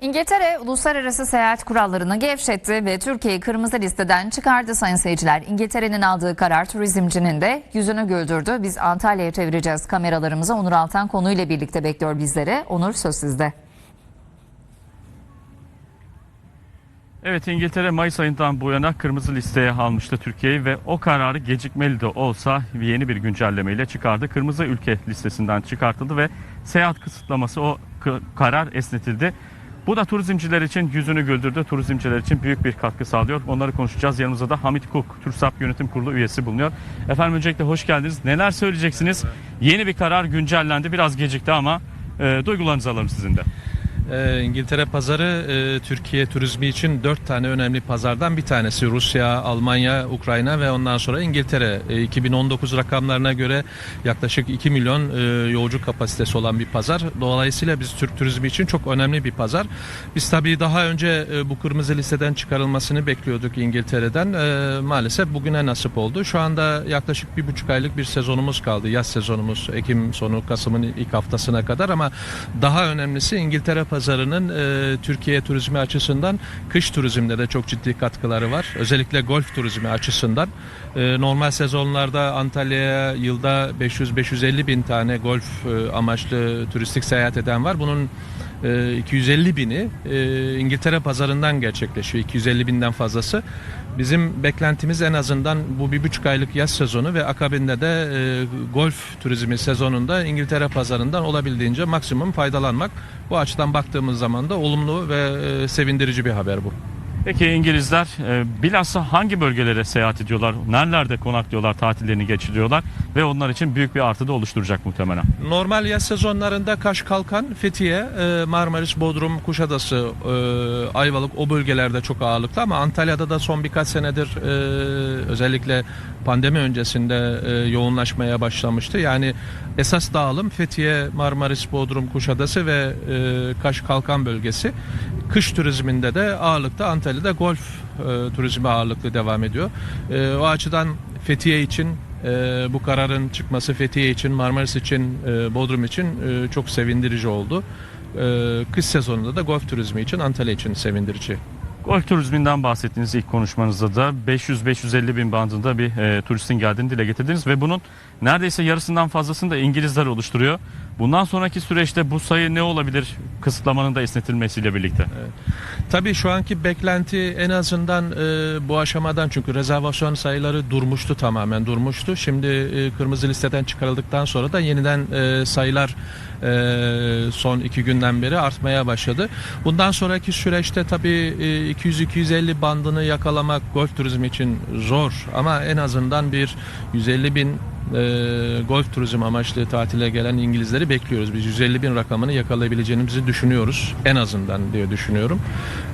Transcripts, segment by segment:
İngiltere uluslararası seyahat kurallarını gevşetti ve Türkiye'yi kırmızı listeden çıkardı sayın seyirciler. İngiltere'nin aldığı karar turizmcinin de yüzünü güldürdü. Biz Antalya'ya çevireceğiz kameralarımızı. Onur Altan konuyla birlikte bekliyor bizleri. Onur söz sizde. Evet İngiltere Mayıs ayından bu yana kırmızı listeye almıştı Türkiye'yi ve o kararı gecikmeli de olsa yeni bir güncellemeyle çıkardı. Kırmızı ülke listesinden çıkartıldı ve seyahat kısıtlaması o karar esnetildi. Bu da turizmciler için yüzünü güldürdü. Turizmciler için büyük bir katkı sağlıyor. Onları konuşacağız. Yanımızda da Hamit Kuk, TÜRSAP Yönetim Kurulu üyesi bulunuyor. Efendim öncelikle hoş geldiniz. Neler söyleyeceksiniz? Yeni bir karar güncellendi. Biraz gecikti ama e, duygularınızı alalım sizin de. Ee, İngiltere pazarı e, Türkiye turizmi için dört tane önemli pazardan bir tanesi. Rusya, Almanya, Ukrayna ve ondan sonra İngiltere. E, 2019 rakamlarına göre yaklaşık 2 milyon e, yolcu kapasitesi olan bir pazar. Dolayısıyla biz Türk turizmi için çok önemli bir pazar. Biz tabii daha önce e, bu kırmızı listeden çıkarılmasını bekliyorduk İngiltere'den. E, maalesef bugüne nasip oldu. Şu anda yaklaşık bir buçuk aylık bir sezonumuz kaldı. Yaz sezonumuz Ekim sonu Kasım'ın ilk haftasına kadar ama daha önemlisi İngiltere pazarının e, Türkiye turizmi açısından kış turizmde de çok ciddi katkıları var. Özellikle golf turizmi açısından. E, normal sezonlarda Antalya'ya yılda 500-550 bin tane golf e, amaçlı turistik seyahat eden var. Bunun e, 250 bini e, İngiltere pazarından gerçekleşiyor. 250 binden fazlası. Bizim beklentimiz en azından bu bir buçuk aylık yaz sezonu ve akabinde de e, golf turizmi sezonunda İngiltere pazarından olabildiğince maksimum faydalanmak. Bu açıdan baktığımız zaman da olumlu ve e, sevindirici bir haber bu. Peki İngilizler e, bilhassa hangi bölgelere seyahat ediyorlar? Nerelerde konaklıyorlar, tatillerini geçiriyorlar ve onlar için büyük bir artı da oluşturacak muhtemelen. Normal yaz sezonlarında Kaş Kalkan, Fethiye, e, Marmaris, Bodrum, Kuşadası, e, Ayvalık o bölgelerde çok ağırlıklı ama Antalya'da da son birkaç senedir e, özellikle pandemi öncesinde e, yoğunlaşmaya başlamıştı. Yani esas dağılım Fethiye, Marmaris, Bodrum, Kuşadası ve e, Kaş Kalkan bölgesi. Kış turizminde de ağırlıkta Antalya'da golf e, turizmi ağırlıklı devam ediyor. E, o açıdan Fethiye için e, bu kararın çıkması Fethiye için, Marmaris için, e, Bodrum için e, çok sevindirici oldu. E, kış sezonunda da golf turizmi için Antalya için sevindirici. Golf turizminden bahsettiğiniz ilk konuşmanızda da 500-550 bin bandında bir e, turistin geldiğini dile getirdiniz ve bunun neredeyse yarısından fazlasını da İngilizler oluşturuyor. Bundan sonraki süreçte bu sayı ne olabilir kısıtlamanın da esnetilmesiyle birlikte? Tabii şu anki beklenti en azından e, bu aşamadan çünkü rezervasyon sayıları durmuştu tamamen durmuştu. Şimdi e, kırmızı listeden çıkarıldıktan sonra da yeniden e, sayılar e, son iki günden beri artmaya başladı. Bundan sonraki süreçte tabii e, 200-250 bandını yakalamak golf turizmi için zor ama en azından bir 150 bin e, golf turizm amaçlı tatile gelen İngilizleri bekliyoruz. Biz 150 bin rakamını yakalayabileceğimizi düşünüyoruz. En azından diye düşünüyorum.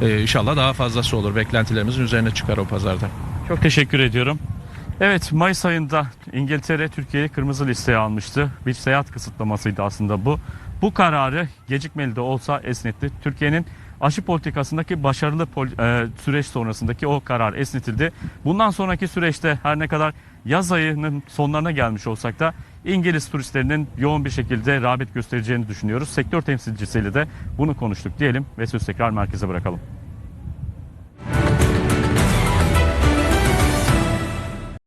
E, inşallah daha fazlası olur. Beklentilerimizin üzerine çıkar o pazarda. Çok teşekkür ediyorum. Evet Mayıs ayında İngiltere Türkiye'yi kırmızı listeye almıştı. Bir seyahat kısıtlamasıydı aslında bu. Bu kararı gecikmeli de olsa esnetti. Türkiye'nin aşı politikasındaki başarılı e, süreç sonrasındaki o karar esnetildi. Bundan sonraki süreçte her ne kadar yaz ayının sonlarına gelmiş olsak da İngiliz turistlerinin yoğun bir şekilde rağbet göstereceğini düşünüyoruz. Sektör temsilcisiyle de bunu konuştuk diyelim ve söz tekrar merkeze bırakalım.